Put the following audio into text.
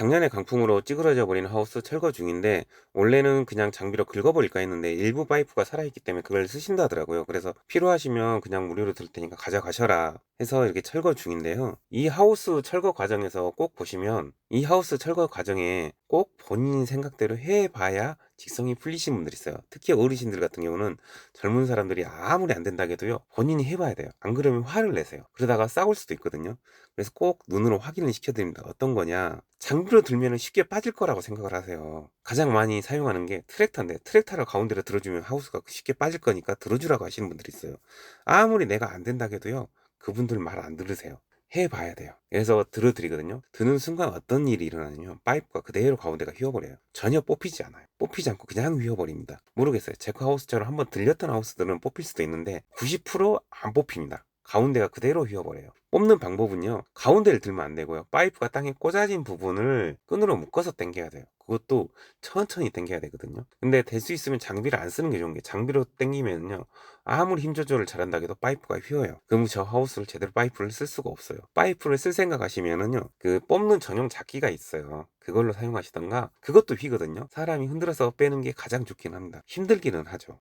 작년에 강풍으로 찌그러져 버린 하우스 철거 중인데 원래는 그냥 장비로 긁어버릴까 했는데 일부 파이프가 살아있기 때문에 그걸 쓰신다 하더라고요. 그래서 필요하시면 그냥 무료로 들 테니까 가져가셔라 해서 이렇게 철거 중인데요. 이 하우스 철거 과정에서 꼭 보시면 이 하우스 철거 과정에 꼭 본인 생각대로 해봐야 직성이 풀리신 분들이 있어요. 특히 어르신들 같은 경우는 젊은 사람들이 아무리 안 된다 해도요. 본인이 해봐야 돼요. 안 그러면 화를 내세요. 그러다가 싸울 수도 있거든요. 그래서 꼭 눈으로 확인을 시켜드립니다. 어떤 거냐. 장비로 들면 쉽게 빠질 거라고 생각을 하세요. 가장 많이 사용하는 게 트랙터인데 트랙터를 가운데로 들어주면 하우스가 쉽게 빠질 거니까 들어주라고 하시는 분들이 있어요. 아무리 내가 안 된다 해도요. 그분들 말 안 들으세요. 해봐야 돼요. 그래서 들어드리거든요. 드는 순간 어떤 일이 일어나냐면 파이프가 그대로 가운데가 휘어버려요. 전혀 뽑히지 않아요. 뽑히지 않고 그냥 휘어버립니다. 모르겠어요. 제코하우스처럼 한번 들렸던 하우스들은 뽑힐 수도 있는데 90%안 뽑힙니다. 가운데가 그대로 휘어버려요. 뽑는 방법은요. 가운데를 들면 안 되고요. 파이프가 땅에 꽂아진 부분을 끈으로 묶어서 당겨야 돼요. 그것도 천천히 당겨야 되거든요. 근데 될 수 있으면 장비를 안 쓰는 게 좋은 게 장비로 당기면요. 아무리 힘 조절을 잘한다 해도 파이프가 휘어요. 그럼 저 하우스를 제대로 파이프를 쓸 수가 없어요. 파이프를 쓸 생각 하시면은요. 그 뽑는 전용 잡기가 있어요. 그걸로 사용하시던가 그것도 휘거든요. 사람이 흔들어서 빼는 게 가장 좋긴 합니다. 힘들기는 하죠.